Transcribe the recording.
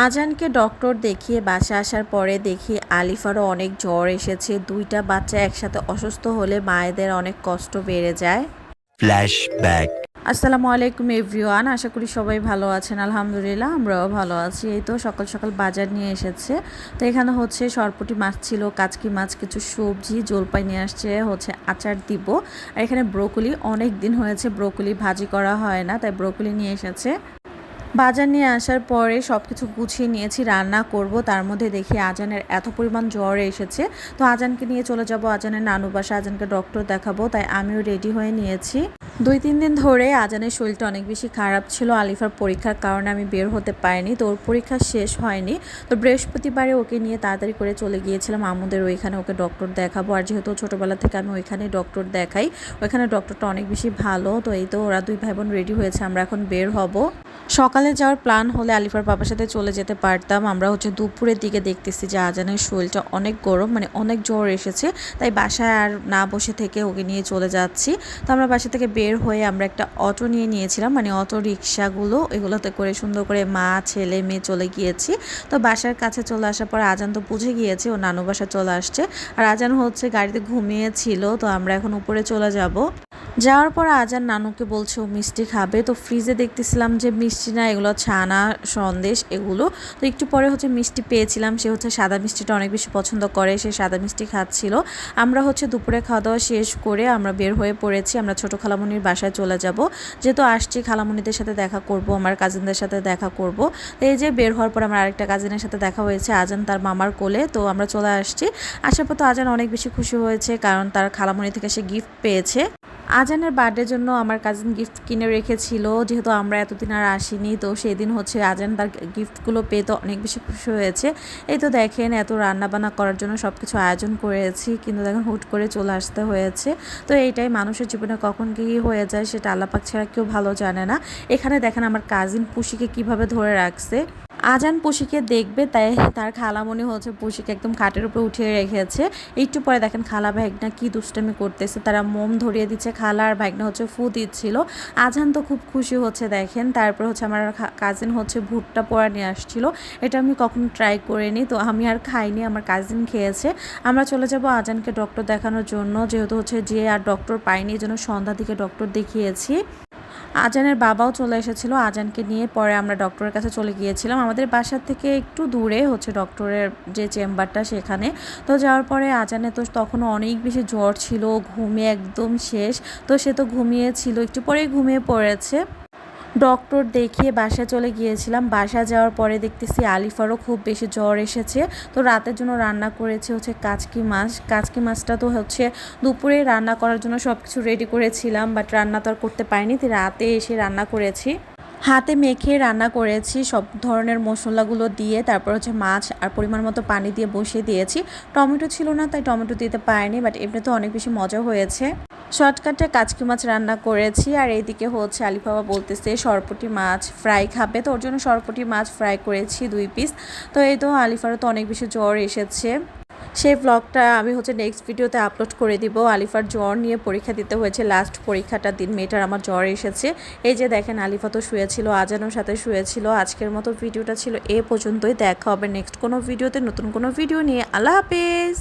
আজানকে doctor দেখিয়ে বাসা আসার পরে দেখি আলিফারও অনেক জ্বর এসেছে। দুইটা বাচ্চা একসাথে অসুস্থ হলে মায়েদের অনেক কষ্ট বেড়ে যায়। Flashback. আসসালামু আলাইকুম এভরিওয়ান আশা করি সবাই ভালো আছেন। আলহামদুলিল্লাহ আমরাও ভালো আছি। এই তো সকাল সকাল বাজার নিয়ে এসেছে। তো এখানে হচ্ছে সরপুটি মাছ ছিল কাচকি মাছ কিছু সবজি জলপাই নিয়ে আসছে হচ্ছে আচার দিব। আর এখানে ব্রোকলি অনেক দিন হয়েছে ব্রোকলি ভাজি করা হয় না তাই ব্রোকলি নিয়ে এসেছে। বাজার নিয়ে আসার পরে সব কিছু গুছিয়ে নিয়েছি, রান্না করব। তার মধ্যে দেখি আজানের এত পরিমাণ জ্বর এসেছে। তো আজানকে নিয়ে চলে যাব আজানের নানু বাসা, আজানকে ডক্টর দেখাবো। তাই আমিও রেডি হয়ে নিয়েছি। দুই তিন দিন ধরে আজানের শরীরটা অনেক বেশি খারাপ ছিল। আলিফার পরীক্ষার কারণে আমি বের হতে পারিনি। তো ওর পরীক্ষা শেষ হয়নি। তো বৃহস্পতিবারে ওকে নিয়ে তাড়াতাড়ি করে চলে গিয়েছিলাম। আমাদের ওইখানে ওকে ডক্টর দেখাবো। আর যেহেতু ছোটোবেলা থেকে আমি ওইখানে ডক্টর দেখাই, ওইখানে ডক্টরটা অনেক বেশি ভালো। তো এই তো ওরা দুই ভাই বোন রেডি হয়েছে, আমরা এখন বের হব। সকালে যাওয়ার প্ল্যান হলে আলিফার বাবার সাথে চলে যেতে পারতাম। আমরা হচ্ছে দুপুরের দিকে দেখতেছি যে আজানের শরীরটা অনেক গরম মানে অনেক জ্বর এসেছে। তাই বাসায় আর না বসে থেকে ওকে নিয়ে চলে যাচ্ছি। তো আমরা বাসা থেকে বের হয়ে আমরা একটা অটো নিয়ে নিয়েছিলাম মানে অটো রিক্সাগুলো, এগুলোতে করে সুন্দর করে মা, ছেলে, মেয়ে চলে গিয়েছি। তো বাসার কাছে চলে আসার পর আজান তো বুঝে গিয়েছে ও নানু বাসা চলে আসছে। আর আজান হচ্ছে, গাড়িতে ঘুমিয়েছিল, তো আমরা এখন উপরে চলে যাব। যাওয়ার পর আজান নানুকে বলছে, ও মিষ্টি খাবে। তো ফ্রিজে দেখতেছিলাম যে মিষ্টি না, এগুলো ছানা সন্দেশ, এগুলো। তো একটু পরে হচ্ছে মিষ্টি পেয়েছিলাম। সে হচ্ছে সাদা মিষ্টিটা অনেক বেশি পছন্দ করে, সে সাদা মিষ্টি খাচ্ছিল। আমরা হচ্ছে দুপুরে খাওয়া দাওয়া শেষ করে আমরা বের হয়ে পড়েছি। আমরা ছোট খালামণির বাসায় চলে যাব। যেহেতু আসছি খালামণিদের সাথে দেখা করব, আমার কাজিনদের সাথে দেখা করব। তো এই যে বের হওয়ার পর আমার আরেকটা কাজিনের সাথে দেখা হয়েছে, আজান তার মামার কোলে। তো আমরা চলে আসছি। আসার পর তো আজান অনেক বেশি খুশি হয়েছে, কারণ তার খালামণি থেকে সে গিফট পেয়েছে। আজানের বার্থডের জন্য আমার কাজিন গিফট কিনে রেখেছিল, যেহেতু আমরা এতদিন আর আসিনি, তো সেদিন হচ্ছে আজান তার গিফটগুলো পেয়ে তো অনেক বেশি খুশি হয়েছে। এই তো দেখেন, এত রান্নাবান্না করার জন্য সব কিছু আয়োজন করেছি, কিন্তু দেখেন হুট করে চলে আসতে হয়েছে। তো এইটাই মানুষের জীবনে কখন কী হয়ে যায়, সেটা আল্লাপাক ছাড়া কেউ ভালো জানে না। এখানে দেখেন আমার কাজিন পুষিকে কীভাবে ধরে রাখছে। আজান পুষিকে দেখবে, তাই তার খালামণি হচ্ছে পুষিকে একদম খাটের উপরে উঠিয়ে রেখেছে। একটু পরে দেখেন খালা ভাইগনা কি দুষ্টামি করতেছে। তারা মোম ধরিয়ে দিচ্ছে খালা আর ভাইগনা হচ্ছে ফু দিচ্ছিল। আজান তো খুব খুশি হচ্ছে, দেখেন। তারপর হচ্ছে আমার কাজিন হচ্ছে ভুট্টা পোড়া নিয়ে আসছিল। এটা আমি কখনো ট্রাই করিনি, তো আমি আর খাইনি, আমার কাজিন খেয়েছে। আমরা চলে যাব আজানকে ডক্টর দেখানোর জন্য, যেহেতু হচ্ছে যে আর ডক্টর পাইনি, এই জন্য সন্ধ্যা দিকে ডক্টর দেখিয়েছি। আজানের বাবাও চলে এসেছিল। আজানকে নিয়ে পরে আমরা ডক্টরের কাছে চলে গিয়েছিলাম। আমাদের বাসার থেকে একটু দূরে হচ্ছে ডক্টরের যে চেম্বারটা সেখানে। তো যাওয়ার পরে আজানে তো তখনও অনেক বেশি জ্বর ছিল, ঘুমে একদম শেষ। তো সে তো ঘুমিয়েছিল, একটু পরেই ঘুমিয়ে পড়েছে। ডক্টর দেখিয়ে বাসা চলে গিয়েছিলাম। বাসা যাওয়ার পরে দেখতেছি আলিফারও খুব বেশি জ্বর এসেছে। তো রাতের জন্য রান্না করেছে হচ্ছে কাচকি মাছ। কাচকি মাছটা তো হচ্ছে দুপুরে রান্না করার জন্য সব কিছু রেডি করেছিলাম বাট রান্না তো আর করতে পারিনি। তো রাতে এসে রান্না করেছি। হাতে মেখে রান্না করেছি, সব ধরনের মশলাগুলো দিয়ে, তারপর হচ্ছে মাছ আর পরিমাণ মতো পানি দিয়ে বসিয়ে দিয়েছি। টমেটো ছিল না, তাই টমেটো দিতে পারিনি বাট এমনিতে অনেক বেশি মজা হয়েছে। শর্টকাটে কাচকি মাছ রান্না করেছি, আর এইদিকে হচ্ছে আলিফ বাবা বলতেছে সরপটি মাছ ফ্রাই খাবে। তো ওর জন্য সরপটি মাছ ফ্রাই করেছি দুই পিস তো এই তো আলিফারও তো অনেক বেশি জ্বর এসেছে। সেই ব্লগটা আমি হচ্ছে নেক্সট ভিডিওতে আপলোড করে দিব। আলিফার জ্বর নিয়ে পরীক্ষা দিতে হয়েছে লাস্ট পরীক্ষাটার দিন মেয়েটার আমার জ্বর এসেছে। এই যে দেখেন আলিফা তো শুয়েছিল আজানোর সাথে শুয়েছিল। আজকের মতো ভিডিওটা ছিল এ পর্যন্তই। দেখা হবে নেক্সট কোনো ভিডিওতে নতুন কোনো ভিডিও নিয়ে। আল্লাহ হাফেজ!